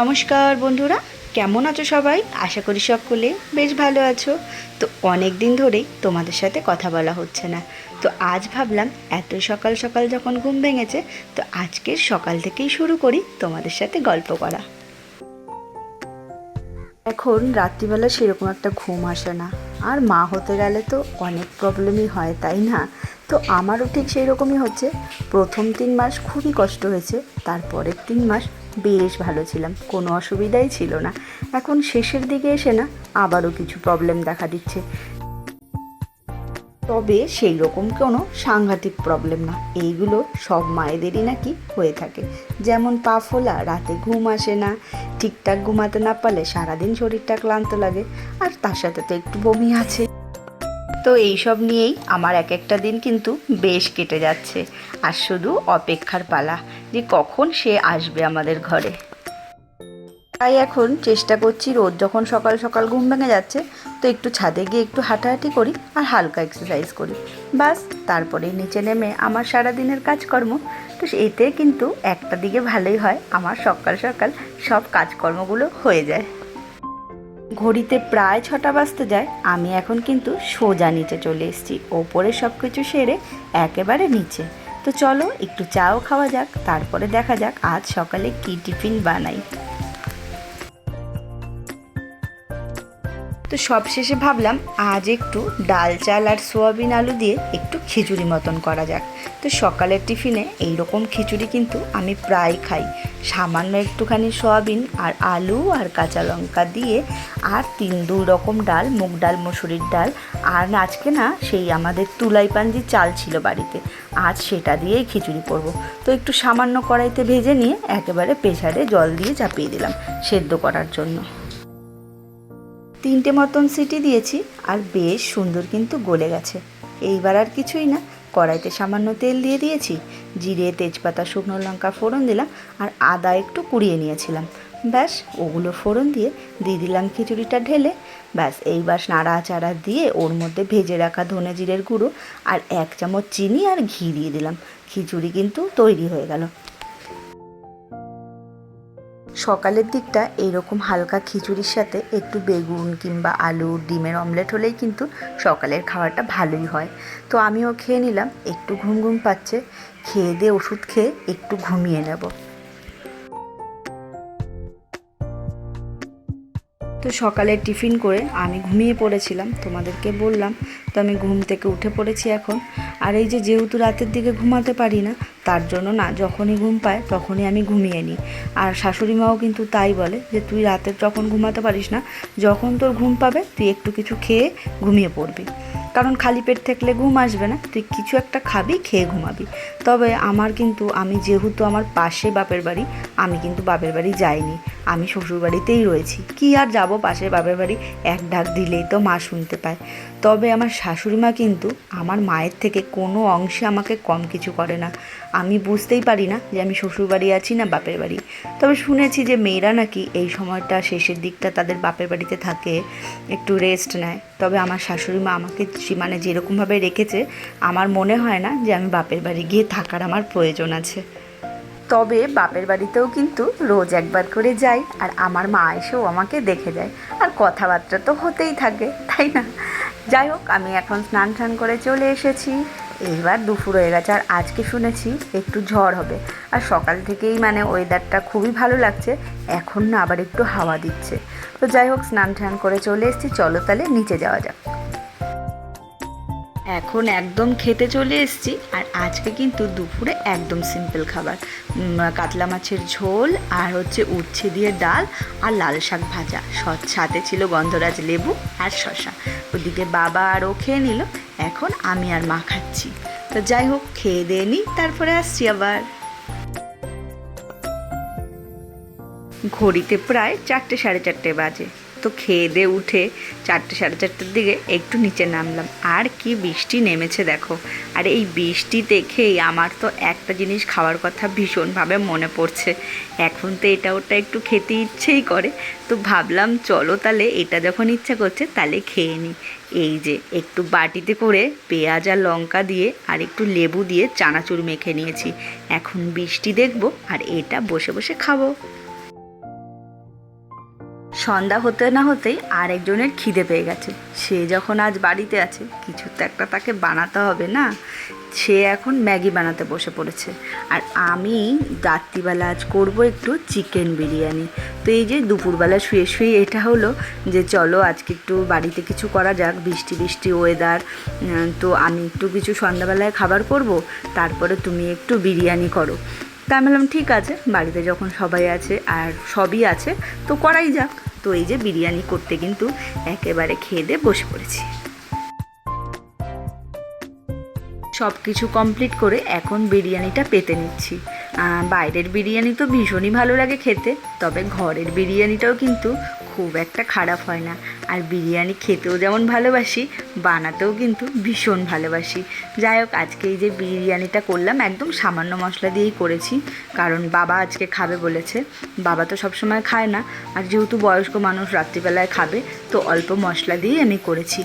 নমস্কার বন্ধুরা, কেমন আছো সবাই? আশা করি সকলে বেশ ভালো আছো। তো অনেক দিন ধরেই তোমাদের সাথে কথা বলা হচ্ছে না। তো আজ ভাবলাম, এত সকাল সকাল যখন ঘুম ভেঙেছে, তো আজকের সকাল থেকেই শুরু করি তোমাদের সাথে গল্প করা। এখন রাত্রিবেলা সেরকম একটা ঘুম আসে না। আর মা হতে গেলে তো অনেক প্রবলেমই হয়, তাই না? তো আমারও ঠিক সেই রকমই হচ্ছে। প্রথম তিন মাস খুবই কষ্ট হয়েছে, তারপরের তিন মাস বেশ ভালো ছিলাম, কোনো অসুবিধাই ছিল না। এখন শেষের দিকে এসে না আবারও কিছু প্রবলেম দেখা দিচ্ছে। তবে সেই রকম কোনো সাংঘাতিক প্রবলেম না, এইগুলো সব মায়েদেরই নাকি হয়ে থাকে। যেমন পা ফোলা, রাতে ঘুম আসে না, ঠিকঠাক ঘুমাতে না পারলে সারাদিন শরীরটা ক্লান্ত লাগে, আর তার সাথে তো একটু বমি আছে। তো এইসব নিয়েই আমার এক একটা দিন কিন্তু বেশ কেটে যাচ্ছে। আর শুধু অপেক্ষার পালা, যে কখন সে আসবে আমাদের ঘরে। তাই এখন চেষ্টা করছি রোদ যখন সকাল সকাল ঘুম ভেঙে যাচ্ছে, তো একটু ছাদে গিয়ে একটু হাঁটাহাঁটি করি আর হালকা এক্সারসাইজ করি। বাস তারপরে নিচে নেমে আমার সারা দিনের কাজকর্ম। তো এতে কিন্তু একটা দিকে ভালোই হয়, আমার সকাল সকাল সব কাজকর্মগুলো হয়ে যায়। ঘড়িতে প্রায় ছটা বাজতে যায়, আমি এখন কিন্তু সোজা নিচে চলে এসেছি। ওপরে সব কিছু সেরে একেবারে নিচে। তো চলো একটু চাও খাওয়া যাক, তারপরে দেখা যাক, আজ সকালে কী টিফিন বানাই। তো সবশেষে ভাবলাম আজ একটু ডাল চাল আর সোয়াবিন আলু দিয়ে একটু খিচুড়ি মতন করা যাক। তো সকালের টিফিনে এই রকম খিচুড়ি কিন্তু আমি প্রায় খাই। সামান্য একটুখানি সোয়াবিন আর আলু আর কাঁচা লঙ্কা দিয়ে আর তিন দুই রকম ডাল, মুগ ডাল, মসুরির ডাল। আর আজকে না সেই আমাদের তুলাই পাঞ্জি চাল ছিল বাড়িতে। আজ সেটা দিয়েই খিচুড়ি করব। তো একটু সামান্য কড়াইতে ভেজে নিয়ে একেবারে প্রেশারে জল দিয়ে চাপিয়ে দিলাম সেদ্ধ করার জন্য। তিনটে মতন সিটি দিয়েছি আর বেশ সুন্দর কিন্তু গলে গেছে। এইবার আর কিছুই না, কড়াইতে সামান্য তেল দিয়ে দিয়েছি, জিরে, তেজপাতা, শুকনো লঙ্কা ফোড়ন দিলাম আর আদা একটু কুড়িয়ে নিয়েছিলাম। ব্যাস, ওগুলো ফোড়ন দিয়ে দিয়ে দিলাম খিচুড়িটা ঢেলে। ব্যাস, এইবার নাড়াচাড়া দিয়ে ওর মধ্যে ভেজে রাখা ধনে জিরের গুঁড়ো আর এক চামচ চিনি আর ঘি দিয়ে দিলাম। খিচুড়ি কিন্তু তৈরি হয়ে গেল। সকালের দিকটা এইরকম হালকা খিচুড়ির সাথে একটু বেগুন কিংবা আলু, ডিমের অমলেট হলেই কিন্তু সকালের খাবারটা ভালোই হয়। তো আমিও খেয়ে নিলাম, একটু ঘুম ঘুম পাচ্ছে, খেয়ে দিয়ে ওষুধ খেয়ে একটু ঘুমিয়ে নেব। তো সকালে টিফিন করে আমি ঘুমিয়ে পড়েছিলাম, তোমাদেরকে বললাম তো আমি ঘুম থেকে উঠে পড়েছি এখন। আর এই যে যেহেতু রাতের দিকে ঘুমাতে পারি না, তার জন্য না, যখনই ঘুম পায় তখনই আমি ঘুমিয়ে নিই। আর শাশুড়ি মাও কিন্তু তাই বলে যে, তুই রাতে যখন ঘুমাতে পারিস না, যখন তোর ঘুম পাবে, তুই একটু কিছু খেয়ে ঘুমিয়ে পড়বি। কারণ খালি পেট থাকলে ঘুম আসবে না, তুই কিছু একটা খাবি, খেয়ে ঘুমাবি। তবে আমার কিন্তু, আমি যেহেতু আমার পাশে বাপের বাড়ি, আমি কিন্তু বাপের বাড়ি যাইনি। আমি শ্বশুর বাড়িতেই রয়েছি। কি আর যাব পাশে বাপের বাড়ি? এক ডাক দিলেই তো মা শুনতে পায়। তবে আমার শাশুড়ি মা কিন্তু আমার মায়ের থেকে কোনো অংশে আমাকে কম কিছু করে না। আমি বুঝতেই পারি না যে আমি শ্বশুর বাড়ি আছি না বাপের বাড়ি। তবে শুনেছি যে মেয়েরা নাকি এই সময়টা শেষের দিকটা তাদের বাপের বাড়িতে থাকে, একটু রেস্ট নেয়। তবে আমার শাশুড়ি মা আমাকে মানে যেরকমভাবে রেখেছে, আমার মনে হয় না যে আমি বাপের বাড়ি গিয়ে থাকার আমার প্রয়োজন আছে। তবে বাপের বাড়িতেও কিন্তু রোজ একবার করে যাই আর আমার মা এসেও আমাকে দেখে যায়। আর কথাবার্তা তো হতেই থাকে, তাই না? যাই হোক, আমি এখন স্নান টান করে চলে এসেছি। এইবার দুপুর হয়ে গেছে, আর আজকে শুনেছি একটু ঝড় হবে। আর সকাল থেকেই মানে ওয়েদারটা খুবই ভালো লাগছে, এখন না আবার একটু হাওয়া দিচ্ছে। তো যাই হোক, স্নান টান করে চলে এসেছি, চলো তাহলে নিচে যাওয়া যাক। এখন একদম খেতে চলে এসেছি আর আজকে কিন্তু দুপুরে একদম সিম্পল খাবার। কাতলা মাছের ঝোল আর হচ্ছে উচ্ছে দিয়ে ডাল আর লাল শাক ভাজা। সাথে ছিল গন্ধরাজ লেবু আর শশা ওদিকে বাবা আর ও খেয়ে নিল। এখন আমি আর মা খাচ্ছি। তো যাই হোক, খেয়ে দিয়ে নিই, তারপরে আসছি আবার। ঘড়িতে প্রায় চারটে সাড়ে চারটে বাজে। তো খেয়ে দিয়ে উঠে চারটে, সাড়ে চারটের দিকে একটু নিচে নামলাম। আর কি বৃষ্টি নেমেছে দেখো। আর এই বৃষ্টি দেখেই আমার তো একটা জিনিস খাওয়ার কথা ভীষণভাবে মনে পড়ছে। এখন তো এটা ওটা একটু খেতে ইচ্ছেই করে। তো ভাবলাম, চলো তাহলে এটা যখন ইচ্ছা করছে তাহলে খেয়ে নিই এই যে একটু বাটিতে করে পেঁয়াজ আর লঙ্কা দিয়ে আর একটু লেবু দিয়ে চানাচুর মেখে নিয়েছি। এখন বৃষ্টি দেখব আর এটা বসে বসে খাব। সন্ধ্যা হতে না হতেই আরেকজনের খিদে পেয়ে গেছে। সে যখন আজ বাড়িতে আছে, কিছু তো একটা তাকে বানাতে হবে না? সে এখন ম্যাগি বানাতে বসে পড়েছে। আর আমি রাত্রিবেলা আজ করব একটু চিকেন বিরিয়ানি। তো এই যে দুপুরবেলা শুয়ে শুয়ে এটা হলো যে চলো আজকে একটু বাড়িতে কিছু করা যাক, বৃষ্টি বৃষ্টি ওয়েদার তো আমি একটু কিছু সন্ধ্যাবেলায় খাবার করব, তারপরে তুমি একটু বিরিয়ানি করো। তা আমি বললাম, ঠিক আছে। বাড়িতে যখন সবাই আছে আর সবই আছে, তো করাই যাক। তো এই যে বিরিয়ানি করতে কিন্তু একেবারে খেয়ে দিয়ে বসে পড়েছি। সব কিছু কমপ্লিট করে এখন বিরিয়ানিটা পেতে নিচ্ছি। বাইরের বিরিয়ানি তো ভীষণই ভালো লাগে খেতে, তবে ঘরের বিরিয়ানিটাও কিন্তু খুব একটা খারাপ হয় না। আর বিরিয়ানি খেতেও যেমন ভালোবাসি, বানাতেও কিন্তু ভীষণ ভালোবাসি। যাই হোক, আজকে এই যে বিরিয়ানিটা করলাম, একদম সামান্য মশলা দিয়েই করেছি। কারণ বাবা আজকে খাবে বলেছে। বাবা তো সবসময় খায় না। আর যেহেতু বয়স্ক মানুষ রাত্রিবেলায় খাবে, তো অল্প মশলা দিয়েই আমি করেছি।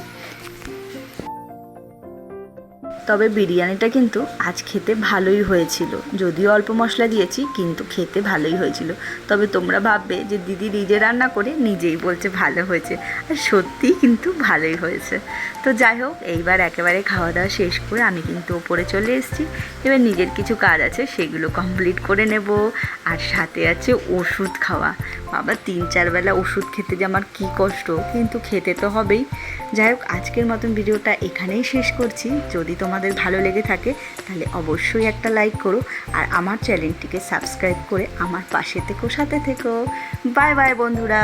তবে বিরিয়ানিটা কিন্তু আজ খেতে ভালোই হয়েছিল। যদিও অল্প মশলা দিয়েছি, কিন্তু খেতে ভালোই হয়েছিল। তবে তোমরা ভাববে যে দিদি নিজে রান্না করে নিজেই বলছে ভালো হয়েছে। আর সত্যিই কিন্তু ভালোই হয়েছে। তো যাই হোক, এইবার একেবারে খাওয়া দাওয়া শেষ করে আমি কিন্তু ওপরে চলে এসেছি। এবার নিজের কিছু কাজ আছে, সেগুলো কমপ্লিট করে নেব। আর সাথে আছে ওষুধ খাওয়া। বাবা, তিন চার বেলা ওষুধ খেতে যে আমার কী কষ্ট, কিন্তু খেতে তো হবেই। যাই হোক, আজকের মতন ভিডিওটা এখানেই শেষ করছি। যদি তোমাদের ভালো লেগে থাকে, তাহলে অবশ্যই একটা লাইক করো আর আমার চ্যানেলটিকে সাবস্ক্রাইব করে আমার পাশে থেকো, সাথে থেকো। বাই বাই বন্ধুরা।